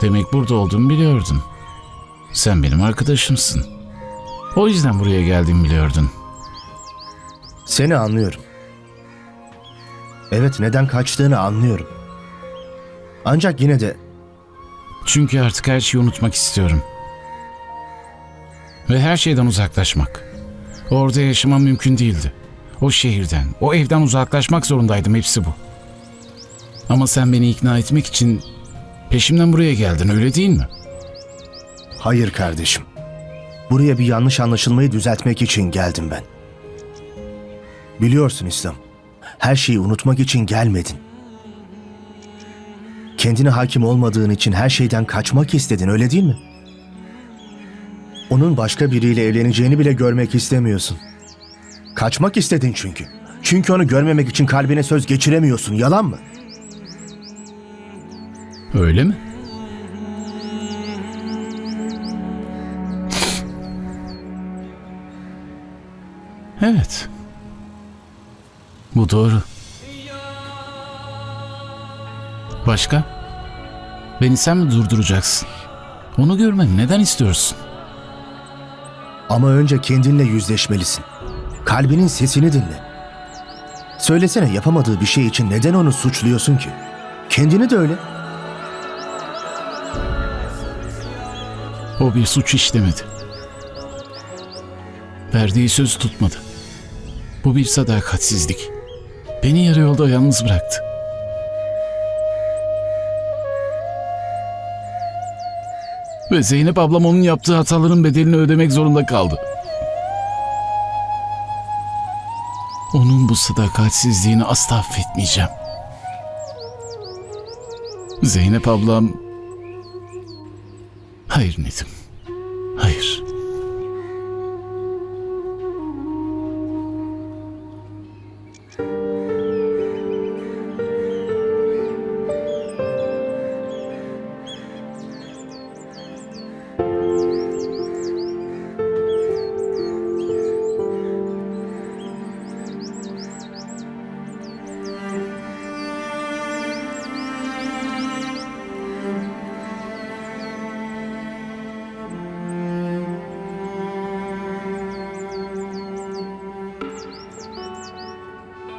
Demek burada olduğumu biliyordun. Sen benim arkadaşımsın. O yüzden buraya geldim biliyordun. Seni anlıyorum. Evet neden kaçtığını anlıyorum. Ancak yine de Çünkü artık her şeyi unutmak istiyorum. Ve her şeyden uzaklaşmak. Orada yaşamam mümkün değildi. O şehirden, o evden uzaklaşmak zorundaydım hepsi bu. Ama sen beni ikna etmek için peşimden buraya geldin öyle değil mi? hayır kardeşim. Buraya bir yanlış anlaşılmayı düzeltmek için geldim ben. Biliyorsun İslam. Her şeyi unutmak için gelmedin. Kendine hakim olmadığın için her şeyden kaçmak istedin öyle değil mi? Onun başka biriyle evleneceğini bile görmek istemiyorsun. Kaçmak istedin çünkü. Çünkü onu görmemek için kalbine söz geçiremiyorsun. Yalan mı? Öyle mi? Evet. Bu doğru. Başka? Beni sen mi durduracaksın? Onu görmemi neden istiyorsun? Ama önce kendinle yüzleşmelisin. Kalbinin sesini dinle. Söylesene yapamadığı bir şey için neden onu suçluyorsun ki? Kendini de öyle. O bir suç işlemedi. Verdiği sözü tutmadı. Bu bir sadakatsizlik. Beni yarı yolda yalnız bıraktı. Ve Zeynep ablam onun yaptığı hataların bedelini ödemek zorunda kaldı. Onun bu sadakatsizliğini asla affetmeyeceğim. Zeynep ablam... Hayır Nedim. Hayır.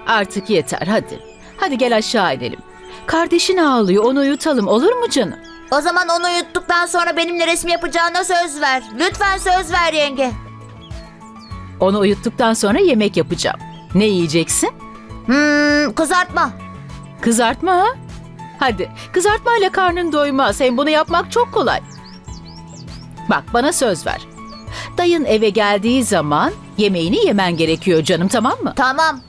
Artık yeter hadi. Hadi gel aşağı inelim. Kardeşin ağlıyor onu uyutalım olur mu canım? O zaman onu yuttuktan sonra benimle resim yapacağına söz ver. Lütfen söz ver yenge. Onu uyuttuktan sonra yemek yapacağım. Ne yiyeceksin? Hmm, kızartma. Kızartma ha? Hadi kızartmayla karnın doymaz. Hem bunu yapmak çok kolay. Bak bana söz ver. Dayın eve geldiği zaman yemeğini yemen gerekiyor canım tamam mı? Tamam.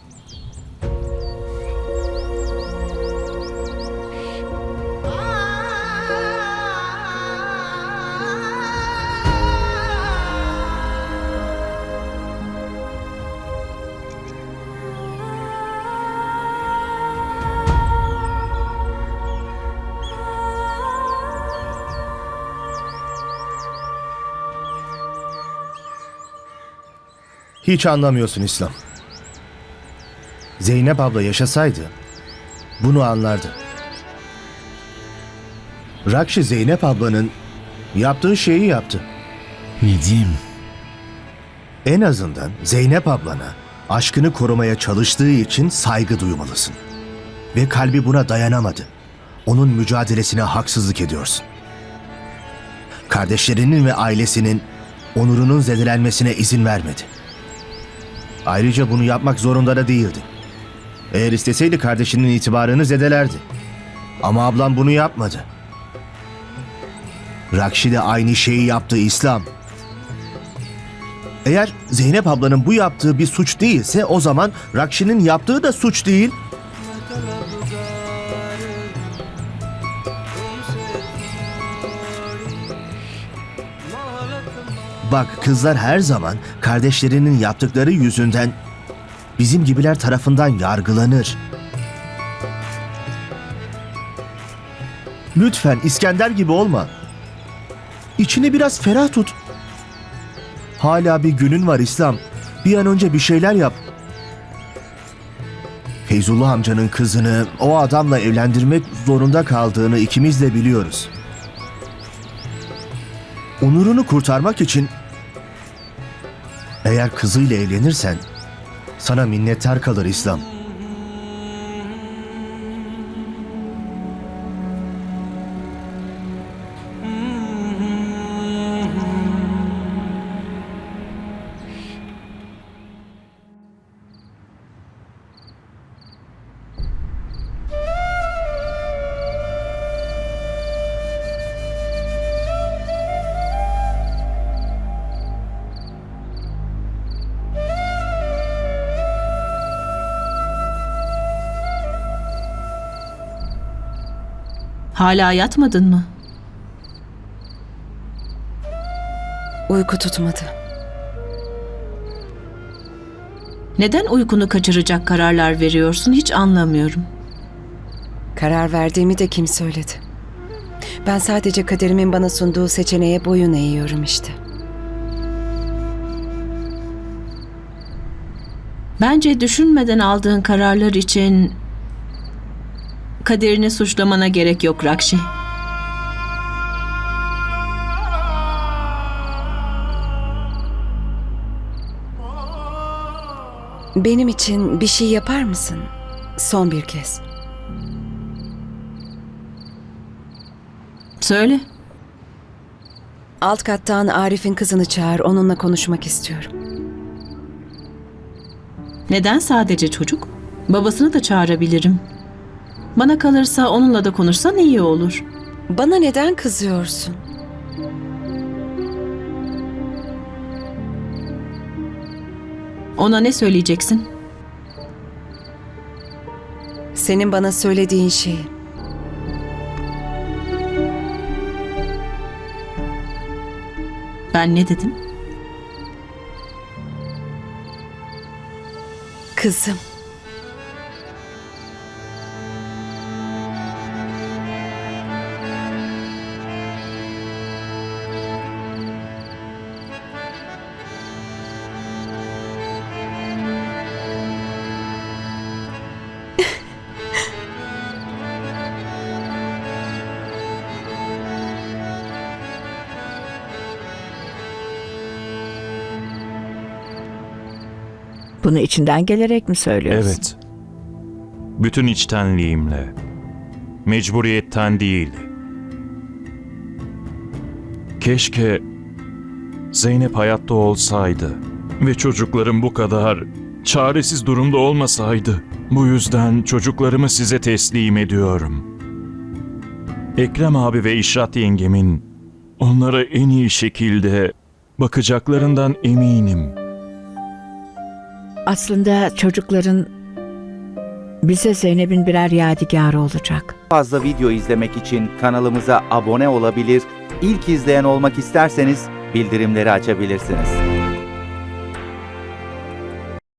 Hiç anlamıyorsun İslam. Zeynep abla yaşasaydı bunu anlardı. Rakşi Zeynep ablanın yaptığı şeyi yaptı. Nedim. En azından Zeynep ablana aşkını korumaya çalıştığı için saygı duymalısın. Ve kalbi buna dayanamadı. Onun mücadelesine haksızlık ediyorsun. Kardeşlerinin ve ailesinin onurunun zedelenmesine izin vermedi. Ayrıca bunu yapmak zorunda da değildi. Eğer isteseydi kardeşinin itibarını zedelerdi. Ama ablam bunu yapmadı. Rakşi de aynı şeyi yaptı İslam. Eğer Zeynep ablanın bu yaptığı bir suç değilse o zaman Rakşi'nin yaptığı da suç değil. Bak kızlar her zaman kardeşlerinin yaptıkları yüzünden bizim gibiler tarafından yargılanır. Lütfen İskender gibi olma. İçini biraz ferah tut. Hala bir günün var İslam. Bir an önce bir şeyler yap. Feyzullah amcanın kızını o adamla evlendirmek zorunda kaldığını ikimiz de biliyoruz. onurunu kurtarmak için eğer kızıyla evlenirsen sana minnettar kalır İslam. Hala yatmadın mı? Uyku tutmadı. Neden uykunu kaçıracak kararlar veriyorsun hiç anlamıyorum. Karar verdiğimi de kim söyledi? Ben sadece kaderimin bana sunduğu seçeneğe boyun eğiyorum işte. Bence düşünmeden aldığın kararlar için kaderini suçlamana gerek yok Rakşi. Benim için bir şey yapar mısın? Son bir kez. Söyle. Alt kattan Arif'in kızını çağır, onunla konuşmak istiyorum. Neden sadece çocuk? Babasını da çağırabilirim. Bana kalırsa onunla da konuşsan iyi olur. Bana neden kızıyorsun? Ona ne söyleyeceksin? Senin bana söylediğin şeyi. Ben ne dedim? Kızım. Bunu içinden gelerek mi söylüyorsun? Evet. Bütün içtenliğimle. Mecburiyetten değil. Keşke Zeynep hayatta olsaydı ve çocuklarım bu kadar çaresiz durumda olmasaydı. Bu yüzden çocuklarımı size teslim ediyorum. Ekrem abi ve İşrat yengemin onlara en iyi şekilde bakacaklarından eminim.'' Aslında çocukların bize Zeynep'in birer yadigarı olacak. fazla video izlemek için kanalımıza abone olabilir, ilk izleyen olmak isterseniz bildirimleri açabilirsiniz.